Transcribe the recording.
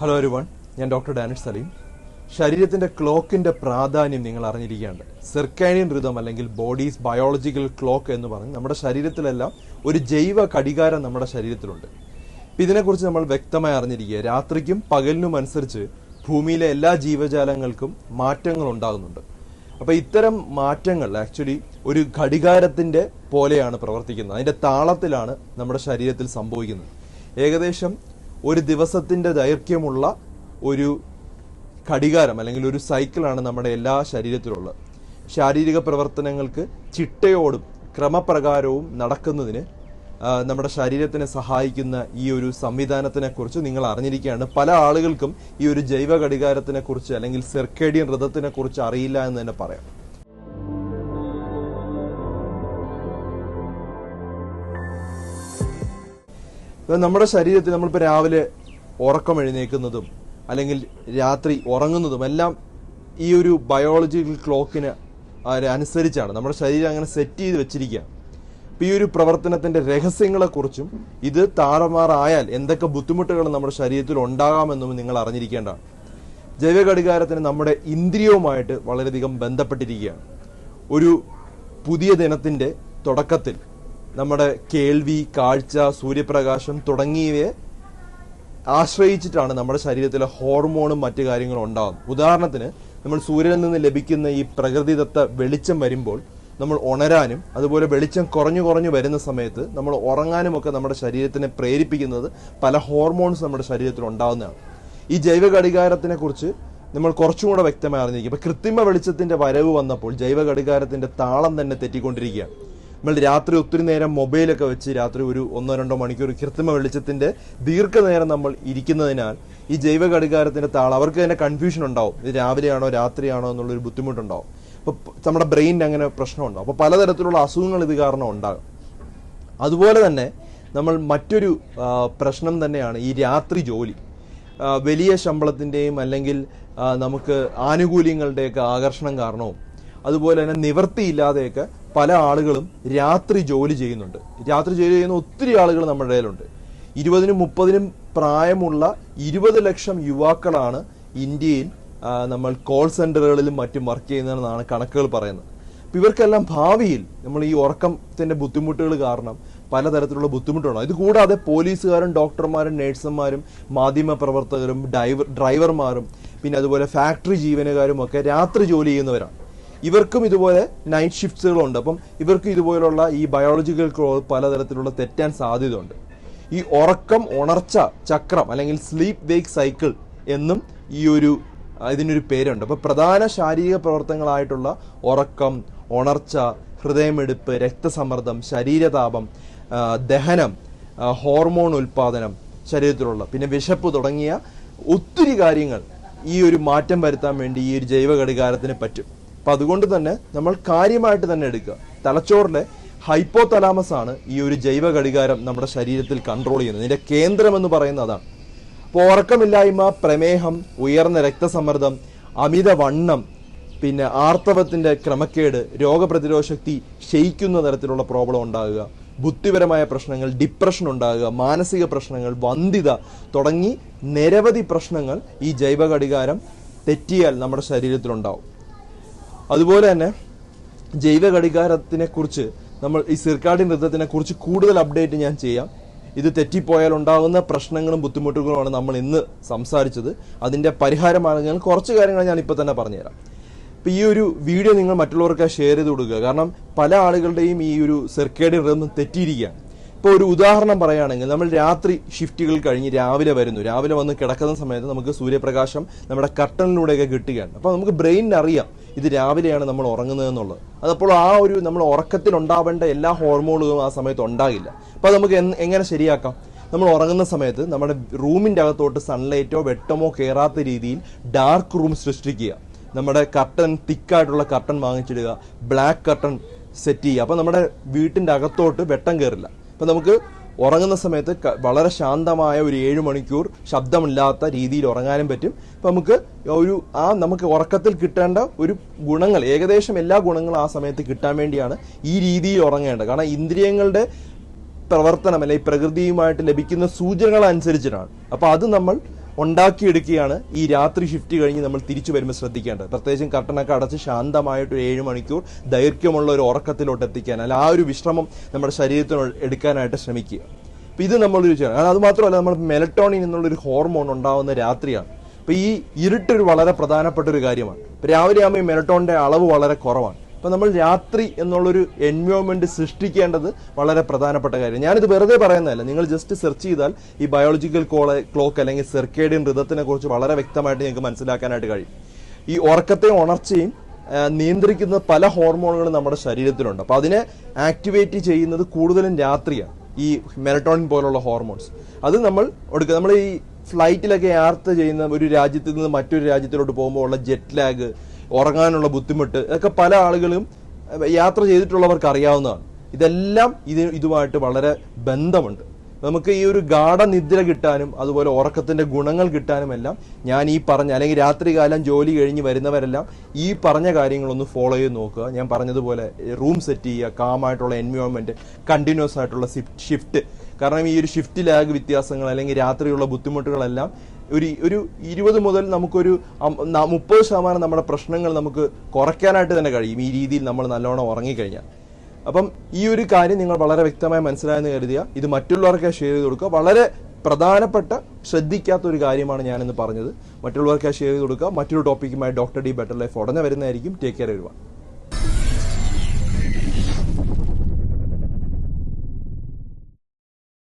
Hello everyone ഞാൻ doctor Danish Saleem ശരീരത്തിന്റെ ക്ലോക്കിന്റെ പ്രാധാന്യം നിങ്ങൾ അറിഞ്ഞിരിക്കുകയാണ് സെർക്കാനിയൻ ഋതം അല്ലെങ്കിൽ ബോഡീസ് ബയോളജിക്കൽ ക്ലോക്ക് എന്ന് പറഞ്ഞ് നമ്മുടെ ശരീരത്തിലെല്ലാം ഒരു ജൈവ ഘടികാരം നമ്മുടെ ശരീരത്തിലുണ്ട്. ഇപ്പം ഇതിനെക്കുറിച്ച് നമ്മൾ വ്യക്തമായി അറിഞ്ഞിരിക്കുക. രാത്രിക്കും പകലിനും അനുസരിച്ച് ഭൂമിയിലെ എല്ലാ ജീവജാലങ്ങൾക്കും മാറ്റങ്ങൾ ഉണ്ടാകുന്നുണ്ട്. അപ്പോൾ ഇത്തരം മാറ്റങ്ങൾ ആക്ച്വലി ഒരു ഘടികാരത്തിന്റെ പോലെയാണ് പ്രവർത്തിക്കുന്നത്. അതിന്റെ താളത്തിലാണ് നമ്മുടെ ശരീരത്തിൽ സംഭവിക്കുന്നത്. ഏകദേശം ഒരു ദിവസത്തിന്റെ ദൈർഘ്യമുള്ള ഒരു ഘടികാരം അല്ലെങ്കിൽ ഒരു സൈക്കിളാണ് നമ്മുടെ എല്ലാ ശരീരത്തിലുള്ളത്. ശാരീരിക പ്രവർത്തനങ്ങൾക്ക് ചിട്ടയോടും ക്രമപ്രകാരവും നടക്കുന്നതിന് നമ്മുടെ ശരീരത്തിനെ സഹായിക്കുന്ന ഈ ഒരു സംവിധാനത്തിനെ കുറിച്ച് നിങ്ങൾ അറിഞ്ഞിരിക്കുകയാണ്. പല ആളുകൾക്കും ഈ ഒരു ജൈവ ഘടികാരത്തിനെ കുറിച്ച് അല്ലെങ്കിൽ സെർക്കേഡിയൻ ഋതത്തിനെ കുറിച്ച് അറിയില്ല എന്ന് തന്നെ പറയാം. നമ്മുടെ ശരീരത്തിൽ നമ്മളിപ്പോൾ രാവിലെ ഉറക്കം എഴുന്നേൽക്കുന്നതും അല്ലെങ്കിൽ രാത്രി ഉറങ്ങുന്നതും എല്ലാം ഈ ഒരു ബയോളജിക്കൽ ക്ലോക്കിന് അനുസരിച്ചാണ്. നമ്മുടെ ശരീരം അങ്ങനെ സെറ്റ് ചെയ്ത് വെച്ചിരിക്കുക അപ്പം ഈ ഒരു പ്രവർത്തനത്തിന്റെ രഹസ്യങ്ങളെക്കുറിച്ചും ഇത് താറമാറായാൽ എന്തൊക്കെ ബുദ്ധിമുട്ടുകൾ നമ്മുടെ ശരീരത്തിൽ ഉണ്ടാകാമെന്നും നിങ്ങൾ അറിഞ്ഞിരിക്കേണ്ടതാണ് ജൈവ ഘടികാരത്തിന് നമ്മുടെ ഇന്ദ്രിയവുമായിട്ട് വളരെയധികം ബന്ധപ്പെട്ടിരിക്കുകയാണ് ഒരു പുതിയ ദിനത്തിന്റെ തുടക്കത്തിൽ നമ്മുടെ കേൾവി കാഴ്ച സൂര്യപ്രകാശം തുടങ്ങിയവയെ ആശ്രയിച്ചിട്ടാണ് നമ്മുടെ ശരീരത്തിലെ ഹോർമോണും മറ്റു കാര്യങ്ങളും ഉണ്ടാകുന്നത് ഉദാഹരണത്തിന് നമ്മൾ സൂര്യനിൽ നിന്ന് ലഭിക്കുന്ന ഈ പ്രകൃതിദത്ത വെളിച്ചം വരുമ്പോൾ നമ്മൾ ഉണരാനും അതുപോലെ വെളിച്ചം കുറഞ്ഞു കുറഞ്ഞു വരുന്ന സമയത്ത് നമ്മൾ ഉറങ്ങാനും ഒക്കെ നമ്മുടെ ശരീരത്തിനെ പ്രേരിപ്പിക്കുന്നത് പല ഹോർമോൺസ് നമ്മുടെ ശരീരത്തിൽ ഉണ്ടാകുന്നതാണ് ഈ ജൈവ ഘടികാരത്തിനെ കുറിച്ച് നമ്മൾ കുറച്ചും കൂടെ വ്യക്തമായി അറിഞ്ഞിരിക്കും. ഇപ്പൊ കൃത്രിമ വെളിച്ചത്തിന്റെ വരവ് വന്നപ്പോൾ ജൈവ ഘടികാരത്തിന്റെ താളം തന്നെ തെറ്റിക്കൊണ്ടിരിക്കുകയാണ്. നമ്മൾ രാത്രി ഒത്തിരി നേരം മൊബൈലൊക്കെ വെച്ച് രാത്രി ഒരു ഒന്നോ രണ്ടോ മണിക്കൂർ കൃത്രിമ വെളിച്ചത്തിന്റെ ദീർഘനേരം നമ്മൾ ഇരിക്കുന്നതിനാൽ ഈ ജൈവ ഘടികാരത്തിന്റെ താളം അവർക്ക് തന്നെ കൺഫ്യൂഷൻ ഉണ്ടാവും. ഇത് രാവിലെയാണോ രാത്രിയാണോ എന്നുള്ളൊരു ബുദ്ധിമുട്ടുണ്ടാവും. അപ്പോൾ നമ്മുടെ ബ്രെയിനിന് അങ്ങനെ പ്രശ്നമുണ്ടാവും. അപ്പോൾ പലതരത്തിലുള്ള അസുഖങ്ങൾ ഇത് കാരണം ഉണ്ടാകും. അതുപോലെ തന്നെ നമ്മൾ മറ്റൊരു പ്രശ്നം തന്നെയാണ് ഈ രാത്രി ജോലി. വലിയ ശമ്പളത്തിന്റെയും അല്ലെങ്കിൽ നമുക്ക് ആനുകൂല്യങ്ങളുടെയൊക്കെ ആകർഷണം കാരണവും അതുപോലെ തന്നെ നിവൃത്തിയില്ലാതെയൊക്കെ പല ആളുകളും രാത്രി ജോലി ചെയ്യുന്നുണ്ട്. രാത്രി ജോലി ചെയ്യുന്ന ഒത്തിരി ആളുകൾ നമ്മുടെ ഇടയിലുണ്ട്. ഇരുപതിനും മുപ്പതിനും പ്രായമുള്ള ഇരുപത് ലക്ഷം യുവാക്കളാണ് ഇന്ത്യയിൽ നമ്മൾ കോൾ സെന്ററുകളിലും മറ്റും വർക്ക് ചെയ്യുന്നതെന്നാണ് കണക്കുകൾ പറയുന്നത്. അപ്പോൾ ഇവർക്കെല്ലാം ഭാവിയിൽ നമ്മൾ ഈ ഉറക്കത്തിന്റെ ബുദ്ധിമുട്ടുകൾ കാരണം പലതരത്തിലുള്ള ബുദ്ധിമുട്ടുണ്ടാകും ഇത് കൂടാതെ പോലീസുകാരും ഡോക്ടർമാരും നേഴ്സുമാരും മാധ്യമ പ്രവർത്തകരും ഡ്രൈവർ ഡ്രൈവർമാരും പിന്നെ അതുപോലെ ഫാക്ടറി ജീവനക്കാരും ഒക്കെ രാത്രി ജോലി ചെയ്യുന്നവരാണ്. ഇവർക്കും ഇതുപോലെ നൈറ്റ് ഷിഫ്റ്റ്സുകളുണ്ട് അപ്പം ഇവർക്കും ഇതുപോലുള്ള ഈ ബയോളജിക്കൽ പലതരത്തിലുള്ള തെറ്റാൻ സാധ്യതയുണ്ട്. ഈ ഉറക്കം ഉണർച്ച ചക്രം അല്ലെങ്കിൽ സ്ലീപ്പ് വേക്ക് സൈക്കിൾ എന്നും ഈ ഒരു ഇതിനൊരു പേരുണ്ട്. അപ്പോൾ പ്രധാന ശാരീരിക പ്രവർത്തനങ്ങളായിട്ടുള്ള ഉറക്കം ഉണർച്ച ഹൃദയമെടുപ്പ് രക്തസമ്മർദ്ദം ശരീരതാപം ദഹനം ഹോർമോൺ ഉൽപാദനം ശരീരത്തിലുള്ള പിന്നെ വിശപ്പ് തുടങ്ങിയ ഒത്തിരി കാര്യങ്ങൾ ഈ ഒരു മാറ്റം വരുത്താൻ വേണ്ടി ഈ ഒരു ജൈവ ഘടികാരത്തിന് പറ്റും. അപ്പൊ അതുകൊണ്ട് തന്നെ നമ്മൾ കാര്യമായിട്ട് തന്നെ എടുക്കുക. തലച്ചോറിലെ ഹൈപ്പോ തലാമസ് ആണ് ഈ ഒരു ജൈവ ഘടികാരം നമ്മുടെ ശരീരത്തിൽ കൺട്രോൾ ചെയ്യുന്നത്. ഇതിന്റെ കേന്ദ്രം എന്ന് പറയുന്നത് അതാണ്. അപ്പോൾ ഉറക്കമില്ലായ്മ പ്രമേഹം ഉയർന്ന രക്തസമ്മർദ്ദം അമിത വണ്ണം പിന്നെ ആർത്തവത്തിന്റെ ക്രമക്കേട് രോഗപ്രതിരോധ ശക്തി ക്ഷയിക്കുന്ന തരത്തിലുള്ള പ്രോബ്ലം ഉണ്ടാകുക ബുദ്ധിപരമായ പ്രശ്നങ്ങൾ ഡിപ്രഷൻ ഉണ്ടാകുക മാനസിക പ്രശ്നങ്ങൾ വന്ധ്യത തുടങ്ങി നിരവധി പ്രശ്നങ്ങൾ ഈ ജൈവ ഘടികാരം തെറ്റിയാൽ നമ്മുടെ ശരീരത്തിലുണ്ടാവും. അതുപോലെ തന്നെ ജൈവ ഘടികാരത്തിനെ കുറിച്ച് നമ്മൾ ഈ സിർക്കാഡിൻ നൃത്തത്തിനെ കുറിച്ച് കൂടുതൽ അപ്ഡേറ്റ് ഞാൻ ചെയ്യാം. ഇത് തെറ്റിപ്പോയാൽ ഉണ്ടാകുന്ന പ്രശ്നങ്ങളും ബുദ്ധിമുട്ടുകളുമാണ് നമ്മൾ ഇന്ന് സംസാരിച്ചത്. അതിന്റെ ഞാൻ കുറച്ച് കാര്യങ്ങൾ ഞാൻ ഇപ്പോൾ തന്നെ പറഞ്ഞുതരാം. ഇപ്പൊ ഈ ഒരു വീഡിയോ നിങ്ങൾ മറ്റുള്ളവർക്ക് ഷെയർ ചെയ്ത് കൊടുക്കുക. കാരണം പല ആളുകളുടെയും ഈ ഒരു സിർക്കേഡിയൻ റിതം തെറ്റിയിരിക്കുകയാണ്. ഇപ്പോൾ ഒരു ഉദാഹരണം പറയുകയാണെങ്കിൽ നമ്മൾ രാത്രി ഷിഫ്റ്റുകൾ കഴിഞ്ഞ് രാവിലെ വരുന്നു. രാവിലെ വന്ന് കിടക്കുന്ന സമയത്ത് നമുക്ക് സൂര്യപ്രകാശം നമ്മുടെ കർട്ടനിലൂടെയൊക്കെ കിട്ടുകയാണ്. അപ്പോൾ നമുക്ക് ബ്രെയിനിന് അറിയാം ഇത് രാവിലെയാണ് നമ്മൾ ഉറങ്ങുന്നത് എന്നുള്ളത് അതപ്പോൾ ആ ഒരു നമ്മൾ ഉറക്കത്തിൽ ഉണ്ടാവേണ്ട എല്ലാ ഹോർമോണുകളും ആ സമയത്ത് ഉണ്ടാകില്ല. അപ്പോൾ നമുക്ക് എങ്ങനെ ശരിയാക്കാം? നമ്മൾ ഉറങ്ങുന്ന സമയത്ത് നമ്മുടെ റൂമിന്റെ അകത്തോട്ട് സൺലൈറ്റോ വെട്ടമോ കയറാത്ത രീതിയിൽ ഡാർക്ക് റൂം സൃഷ്ടിക്കുക. നമ്മുടെ കർട്ടൻ തിക്കായിട്ടുള്ള കർട്ടൻ വാങ്ങിച്ചിടുക. ബ്ലാക്ക് കർട്ടൻ സെറ്റ് ചെയ്യുക. അപ്പോൾ നമ്മുടെ വീട്ടിന്റെ അകത്തോട്ട് വെട്ടം കയറില്ല. അപ്പോൾ നമുക്ക് ഉറങ്ങുന്ന സമയത്ത് വളരെ ശാന്തമായ ഒരു ഏഴ് മണിക്കൂർ ശബ്ദമില്ലാത്ത രീതിയിൽ ഉറങ്ങാനും പറ്റും. അപ്പം നമുക്ക് ഒരു ആ നമുക്ക് ഉറക്കത്തിൽ കിട്ടേണ്ട ഒരു ഗുണങ്ങൾ ഏകദേശം എല്ലാ ഗുണങ്ങളും ആ സമയത്ത് കിട്ടാൻ വേണ്ടിയാണ് ഈ രീതിയിൽ ഉറങ്ങേണ്ടത്. കാരണം ഇന്ദ്രിയങ്ങളുടെ പ്രവർത്തനം അല്ലെങ്കിൽ പ്രകൃതിയുമായിട്ട് ലഭിക്കുന്ന സൂചനകൾ അനുസരിച്ചിട്ടാണ്. അപ്പോൾ അത് നമ്മൾ ഉണ്ടാക്കിയെടുക്കുകയാണ് ഈ രാത്രി ഷിഫ്റ്റ് കഴിഞ്ഞ് നമ്മൾ തിരിച്ചു വരുമ്പോൾ ശ്രദ്ധിക്കേണ്ടത്. പ്രത്യേകിച്ചും കർട്ടനൊക്കെ അടച്ച് ശാന്തമായിട്ട് ഏഴ് മണിക്കൂർ ദൈർഘ്യമുള്ള ഒരു ഉറക്കത്തിലോട്ട് എത്തിക്കാൻ അല്ല ആ ഒരു വിശ്രമം നമ്മുടെ ശരീരത്തിന് എടുക്കാനായിട്ട് ശ്രമിക്കുക. അപ്പം ഇത് നമ്മളൊരു ചെയ്യണം കാരണം അത് മാത്രമല്ല നമ്മൾ മെലട്ടോണിൻ എന്നുള്ളൊരു ഹോർമോൺ ഉണ്ടാകുന്ന രാത്രിയാണ്. അപ്പോൾ ഈ ഇരുട്ടൊരു വളരെ പ്രധാനപ്പെട്ട ഒരു കാര്യമാണ്. രാവിലെ ആകുമ്പോൾ ഈ മെലട്ടോണിന്റെ അളവ് വളരെ കുറവാണ്. അപ്പൊ നമ്മൾ രാത്രി എന്നുള്ളൊരു എൻവയോൺമെന്റ് സൃഷ്ടിക്കേണ്ടത് വളരെ പ്രധാനപ്പെട്ട കാര്യം. ഞാനിത് വെറുതെ പറയുന്നതല്ല. നിങ്ങൾ ജസ്റ്റ് സെർച്ച് ചെയ്താൽ ഈ ബയോളജിക്കൽ കോള ക്ലോക്ക് അല്ലെങ്കിൽ സെർക്കേഡിയൻ ഋതത്തിനെ കുറിച്ച് വളരെ വ്യക്തമായിട്ട് നിങ്ങൾക്ക് മനസ്സിലാക്കാനായിട്ട് കഴിയും. ഈ ഉറക്കത്തെ ഉണർച്ചയും നിയന്ത്രിക്കുന്ന പല ഹോർമോണുകളും നമ്മുടെ ശരീരത്തിലുണ്ട്. അപ്പോൾ അതിനെ ആക്ടിവേറ്റ് ചെയ്യുന്നത് കൂടുതലും രാത്രിയാണ്. ഈ മെലട്ടോണിൻ പോലുള്ള ഹോർമോൺസ് അത് നമ്മൾ എടുക്കുക നമ്മൾ ഈ ഫ്ലൈറ്റിലൊക്കെ യാത്ര ചെയ്യുന്ന ഒരു രാജ്യത്ത് നിന്ന് മറ്റൊരു രാജ്യത്തിലോട്ട് പോകുമ്പോൾ ഉള്ള ജെറ്റ് ലാഗ് ഉറങ്ങാനുള്ള ബുദ്ധിമുട്ട് ഇതൊക്കെ പല ആളുകളും യാത്ര ചെയ്തിട്ടുള്ളവർക്ക് അറിയാവുന്നതാണ്. ഇതെല്ലാം ഇത് ഇതുമായിട്ട് വളരെ ബന്ധമുണ്ട്. നമുക്ക് ഈ ഒരു ഗാഠനിദ്ര കിട്ടാനും അതുപോലെ ഉറക്കത്തിന്റെ ഗുണങ്ങൾ കിട്ടാനും എല്ലാം ഞാൻ ഈ പറഞ്ഞ അല്ലെങ്കിൽ രാത്രികാലം ജോലി കഴിഞ്ഞ് വരുന്നവരെല്ലാം ഈ പറഞ്ഞ കാര്യങ്ങളൊന്ന് ഫോളോ ചെയ്ത് നോക്കുക. ഞാൻ പറഞ്ഞതുപോലെ റൂം സെറ്റ് ചെയ്യുക കാമായിട്ടുള്ള എൻവയോൺമെന്റ് കണ്ടിന്യൂസ് ആയിട്ടുള്ള ഷിഫ്റ്റ് കാരണം ഈ ഒരു ഷിഫ്റ്റ് ലാഗ് വ്യത്യാസങ്ങൾ അല്ലെങ്കിൽ രാത്രിയുള്ള ബുദ്ധിമുട്ടുകളെല്ലാം ഒരു ഒരു ഇരുപത് മുതൽ നമുക്കൊരു മുപ്പത് ശതമാനം നമ്മുടെ പ്രശ്നങ്ങൾ നമുക്ക് കുറയ്ക്കാനായിട്ട് തന്നെ കഴിയും. ഈ രീതിയിൽ നമ്മൾ നല്ലോണം ഉറങ്ങിക്കഴിഞ്ഞാൽ. അപ്പം ഈ ഒരു കാര്യം നിങ്ങൾ വളരെ വ്യക്തമായി മനസ്സിലായെന്ന് കരുതിയ ഇത് മറ്റുള്ളവർക്ക് ഷെയർ ചെയ്ത് കൊടുക്കുക. വളരെ പ്രധാനപ്പെട്ട ശ്രദ്ധിക്കാത്ത ഒരു കാര്യമാണ് ഞാനിന്ന് പറഞ്ഞത്. മറ്റുള്ളവർക്ക് ഷെയർ ചെയ്ത് കൊടുക്കുക. മറ്റൊരു ടോപ്പിക്കുമായി ഡോക്ടർ ഡി ബെറ്റർ ലൈഫ് ഉടനെ വരുന്നതായിരിക്കും. ടേക്ക് കെയർ എഴുതുക